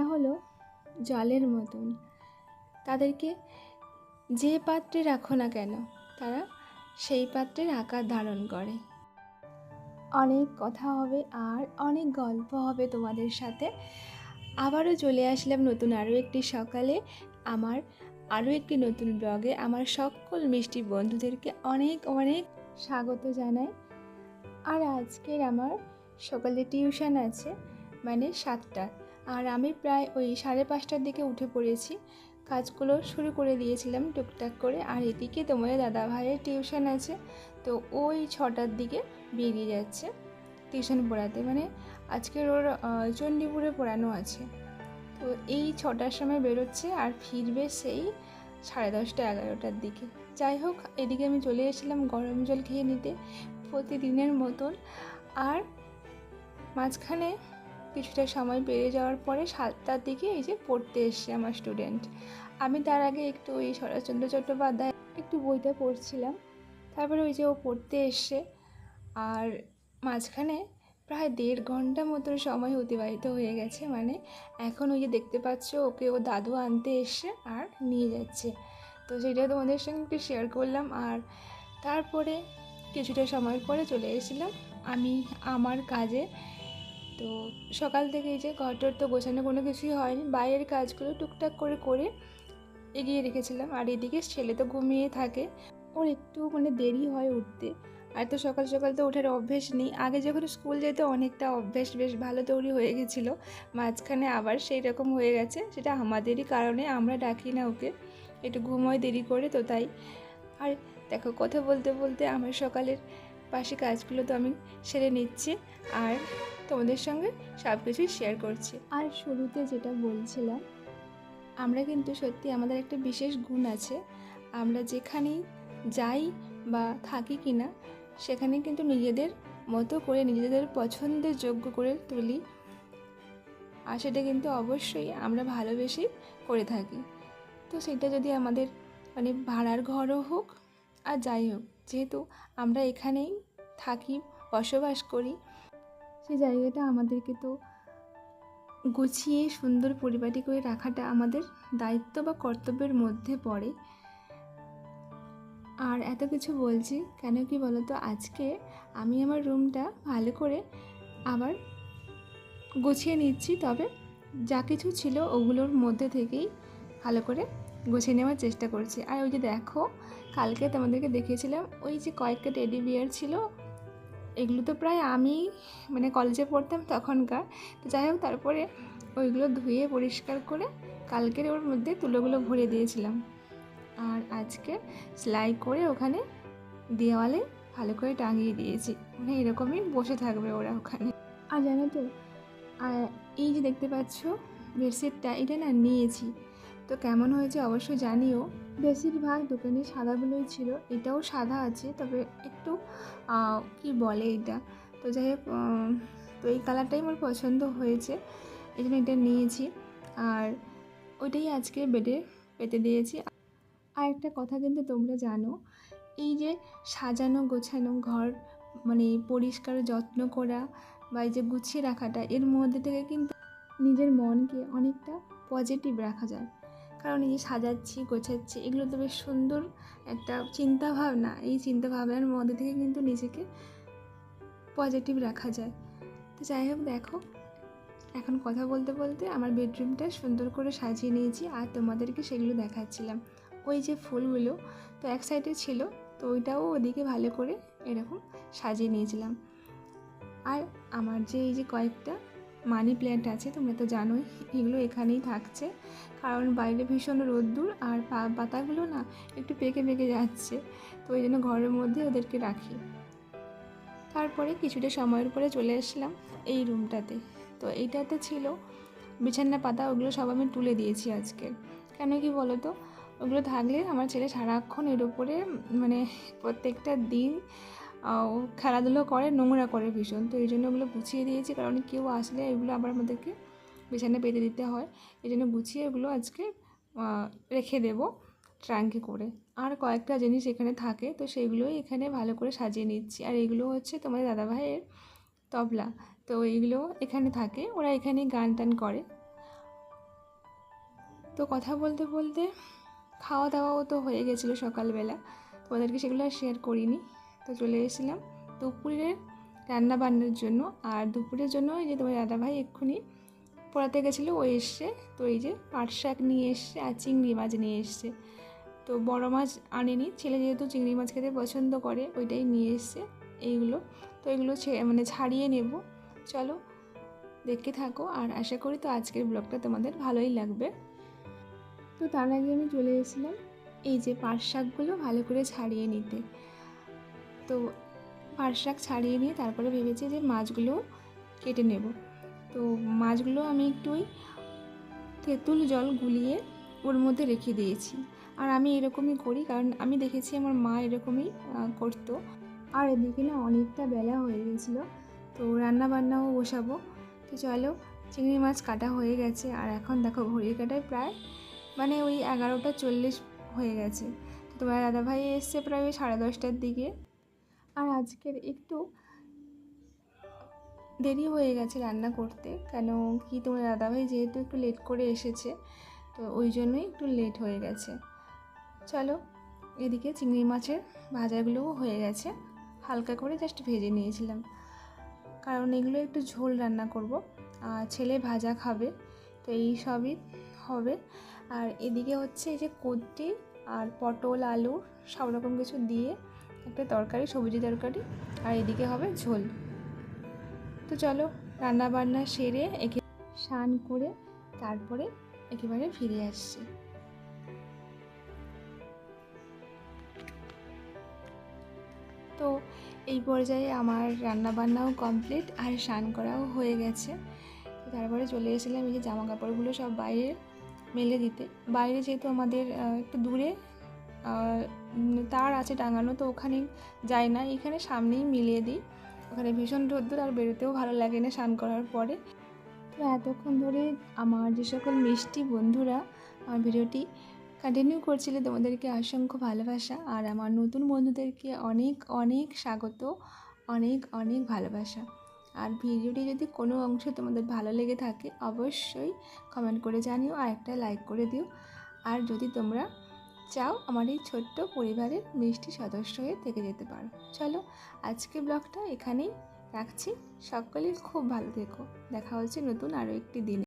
হলো জলের মতন। তাদেরকে যে পাত্রে রাখো না কেন, তারা সেই পাত্রের আকার ধারণ করে। অনেক কথা হবে আর অনেক গল্প হবে তোমাদের সাথে। আবারও চলে আসলাম নতুন আরও একটি সকালে। আমার আরও একটি নতুন ব্লগে আমার সকল মিষ্টি বন্ধুদেরকে অনেক অনেক স্বাগত জানাই। আর আজকের আমার সকালে টিউশন আছে মানে সাতটা। আর আমি প্রায় ওই সাড়ে পাঁচটার দিকে উঠে পড়েছি। কাজগুলো শুরু করে দিয়েছিলাম টুকটাক করে। আর এদিকে তোমাদের দাদা ভাইয়ের টিউশন আছে, তো ওই ছটার দিকে বেরিয়ে যাচ্ছে টিউশন পড়াতে। মানে আজকের ওর চণ্ডীপুরে পড়ানো আছে। তো এই ছটার সময় বেরোচ্ছে আর ফিরবে সেই সাড়ে দশটা এগারোটার দিকে। যাই হোক, এদিকে আমি চলে এসেছিলাম গরম জল খেয়ে নিতে প্রতিদিনের মতন। আর মাঝখানে কিছুটা সময় পেরিয়ে যাওয়ার পরে সাতটার দিকে এই যে পড়তে এসছে আমার স্টুডেন্ট আমি তার আগে একটু ওই শরৎচন্দ্র চট্টোপাধ্যায় একটু বইটা পড়ছিলাম। তারপরে ওই যে ও পড়তে এসছে আর মাঝখানে প্রায় দেড় ঘণ্টা মতন সময় অতিবাহিত হয়ে গেছে। মানে এখন ওই যে দেখতে পাচ্ছ, ওকে ও দাদু আনতে এসছে আর নিয়ে যাচ্ছে। তো সেটা তোমাদের সঙ্গে একটু শেয়ার করলাম আর তারপরে কিছুটা সময় পরে চলে এসেছিলাম। আমি আমার কাজে তো সকাল থেকে এই যে ঘরটর তো গোছানো কোনো কিছুই হয়নি, বাইরের কাজগুলো টুকটাক করে করে এগিয়ে রেখেছিলাম। আর এদিকে ছেলে তো ঘুমিয়ে থাকে। ওর একটু মানে দেরি হয় উঠতে। আর তো সকাল সকাল তো ওঠার অভ্যেস নেই। আগে যখন স্কুল যেত অনেকটা অভ্যেস বেশ ভালো তৈরি হয়ে গেছিল। মাঝখানে আবার সেই রকম হয়ে গেছে। সেটা আমাদেরই কারণে আমরা ডাকি না ওকে। একটু ঘুমোয় দেরি করে তো তাই। আর দেখো কথা বলতে বলতে আমার সকালের পাশে কাজগুলো তো আমি সেরে নিচ্ছি আর তোমাদের সঙ্গে সব কিছুই শেয়ার করছি। আর শুরুতে যেটা বলছিলাম, আমরা কিন্তু সত্যি আমাদের একটা বিশেষ গুণ আছে। আমরা যেখানেই যাই বা থাকি কি না সেখানে কিন্তু নিজেদের মতো করে, নিজেদের পছন্দের যোগ্য করে তুলি। আর সেটা কিন্তু অবশ্যই আমরা ভালোবেসেই করে থাকি। তো সেটা যদি আমাদের মানে ভাড়ার ঘরও হোক আর যাই হোক, যেহেতু আমরা এখানেই থাকি, বসবাস করি সেই জায়গাটা আমাদেরকে তো গুছিয়ে সুন্দর পরিপাটি করে রাখাটা আমাদের দায়িত্ব বা কর্তব্যের মধ্যে পড়ে। আর এত কিছু বলছি, কেন কি বলতো, আজকে আমি আমার রুমটা ভালো করে আবার গুছিয়ে নিচ্ছি, তবে যা কিছু ছিল ওগুলোর মধ্যে থেকেই ভালো করে গুছিয়ে নেওয়ার চেষ্টা করছি। আর ওই যে দেখো, কালকে তোমাদেরকে দেখিয়েছিলাম, ওই যে কয়েকটা টেডি বিয়ার ছিল, এগুলো তো প্রায় আমি মানে কলেজে পড়তাম তখনকার। তো যাই হোক, তারপরে ওইগুলো ধুয়ে পরিষ্কার করে কালকের ওর মধ্যে তুলোগুলো ভরে দিয়েছিলাম। আর আজকে সেলাই করে ওখানে দেওয়ালে ভালো করে টাঙিয়ে দিয়েছি। মানে এরকমই বসে থাকবে ওরা ওখানে। আর জানো তো এই যে দেখতে পাচ্ছ, বেডশিটটা, এটা না নিয়েছি। তো কেমন হয়েছে অবশ্যই জানিও, বেশিরভাগ দোকানে সাদাগুলোই ছিল, এটাও সাদা আছে, তবে একটু কি বলে এটা? তো যাই হোক তো এই কালারটাই আমার পছন্দ হয়েছে, এই জন্য এটা নিয়েছি। আর ওইটাই আজকে বেডে পেতে দিয়েছি। আর একটা কথা কিন্তু তোমরা জানো, এই যে সাজানো গোছানো ঘর মানে পরিষ্কার যত্ন করা বা এই যে গুছিয়ে রাখাটা, এর মধ্যে থেকে কিন্তু নিজের মনকে অনেকটা পজিটিভ রাখা যায়। কারণ এই যে সাজাচ্ছি, গোছাচ্ছি, এগুলো তো বেশ সুন্দর একটা চিন্তা ভাবনা এই চিন্তা ভাবনার মধ্যে থেকে কিন্তু নিজেকে পজিটিভ রাখা যায়। তো যাই হোক, দেখো, এখন কথা বলতে বলতে আমার বেডরুমটা সুন্দর করে সাজিয়ে নিয়েছি আর তোমাদেরকে সেগুলো দেখাচ্ছিলাম। ওই যে ফুলগুলো তো এক সাইডে ছিল, তো ওইটাও ওদিকে ভালো করে এরকম সাজিয়ে নিয়েছিলাম। আর আমার যে এই যে কয়েকটা মানি প্ল্যান্ট আছে, তোমরা তো জানোই, এগুলো এখানেই থাকছে। কারণ বাইরে ভীষণ রোদ্দুর আর পাতাগুলো না একটু পেকে পেকে যাচ্ছে, তো ওই জন্য ঘরের মধ্যে ওদেরকে রাখি। তারপরে কিছুটা সময়ের পরে চলে আসলাম এই রুমটাতে। তো এইটাতে ছিল বিছানা, পাতা, ওগুলো সব আমি তুলে দিয়েছি আজকে। কেন কি বলো তো ওগুলো থাকলে আমার ছেলে সারাক্ষণ এর উপরে মানে প্রত্যেকটা দিন খেলাধুলো করে, নোংরা করে ভীষণ। তো এই জন্য ওগুলো গুছিয়ে দিয়েছি, কারণ কেউ আসলে এগুলো আবার আমাদেরকে বিছানায় পেতে দিতে হয়। এই জন্য গুছিয়ে ওগুলো আজকে রেখে দেবো ট্রাঙ্কে করে। আর কয়েকটা জিনিস এখানে থাকে, তো সেগুলোই এখানে ভালো করে সাজিয়ে নিচ্ছি। আর এগুলো হচ্ছে তোমাদের দাদাভাইয়ের তবলা। তো এইগুলো এখানে থাকে, ওরা এখানে গান টান করে। তো কথা বলতে বলতে খাওয়া দাওয়াও তো হয়ে গেছিল সকালবেলা। তোমাদেরকে সেগুলো আর শেয়ার করিনি। তো চলে এসেছিলাম দুপুরের রান্না বান্নার জন্য। আর দুপুরের জন্য এই যে তোমার দাদাভাই এক্ষুনি পড়াতে গেছিল, ও এসছে। তো এই যে পাট শাক নিয়ে এসছে আর চিংড়ি মাছ নিয়ে এসছে। তো বড় মাছ আনেনি, ছেলে যেহেতু চিংড়ি মাছ খেতে পছন্দ করে, ওইটাই নিয়ে এসছে এইগুলো। তো এগুলো মানে ছাড়িয়ে নেব। চলো দেখতে থাকো আর আশা করি তো আজকের ব্লগটা তোমাদের ভালোই লাগবে। তো তার আগে আমি চলে এসেছিলাম এই যে পাট শাকগুলো ভালো করে ছাড়িয়ে নিতে। তো পাট শাক ছাড়িয়ে নিয়ে তারপরে ভেবেছি যে মাছগুলো কেটে নেব। তো মাছগুলো আমি একটু ওই তেঁতুল জল গুলিয়ে ওর মধ্যে রেখে দিয়েছি। আর আমি এরকমই করি, কারণ আমি দেখেছি আমার মা এরকমই করতো। আর এদিকে না অনেকটা বেলা হয়ে গেছিল, তো রান্না বান্নাও বসাবো। তো চলো, চিংড়ি মাছ কাটা হয়ে গেছে, আর এখন দেখো ঘড়ির কাটায় প্রায় মানে ওই এগারোটা চল্লিশ হয়ে গেছে। তো তোমার দাদাভাই এসছে প্রায় ওই সাড়ে দশটার দিকে। আর আজকের একটু দেরি হয়ে গেছে রান্না করতে। কেন কি তোমার দাদাভাই যেহেতু একটু লেট করে এসেছে, তো ওই জন্যই একটু লেট হয়ে গেছে। চলো, এদিকে চিংড়ি মাছের ভাজাগুলোও হয়ে গেছে। হালকা করে জাস্ট ভেজে নিয়েছিলাম। কারণ এগুলো একটু ঝোল রান্না করব, আর ছেলে ভাজা খাবে, তো এই সবই হবে। আর এদিকে হচ্ছে এই যে কদ্রি আর পটল, আলু, সব রকম কিছু দিয়ে একটা তরকারি সবজি তরকারি, আর এদিকে হবে ঝোল। তো চলো রান্না বান্না সেরে একে স্নান করে তারপরে একেবারে ফিরে আসছি। তো এই পর্যায়ে আমার রান্না বান্নাও কমপ্লিট, আর স্নান করাও হয়ে গেছে। তারপরে চলে এসেছিলাম এই যে জামা কাপড়গুলো সব বাইরে মেলে দিতে। বাইরে যেহেতু আমাদের একটু দূরে তার আছে টাঙানো তো ওখানে যাই না। এখানে সামনেই মিলিয়ে দিই। ওখানে ভীষণ রোদ্দুর আর বেরোতেও ভালো লাগে না স্নান করার পরে। তো এতক্ষণ ধরে আমার যে সকল মিষ্টি বন্ধুরা আমার ভিডিওটি কন্টিনিউ করছিলে, তোমাদেরকে অসংখ্য ভালোবাসা। আর আমার নতুন বন্ধুদেরকে অনেক অনেক স্বাগত, অনেক অনেক ভালোবাসা। আর ভিডিওটি যদি কোনো অংশ তোমাদের ভালো লেগে থাকে, অবশ্যই কমেন্ট করে জানিও আর একটা লাইক করে দিও। আর যদি তোমরা চাও আমার এই ছোট্ট পরিবারের মিষ্টি সদস্য হয়ে থেকে যেতে পারো। চলো আজকে ব্লগটা এখানেই রাখছি। সকলেই খুব ভালো থেকো। দেখা হচ্ছে নতুন আরও একটি দিনে।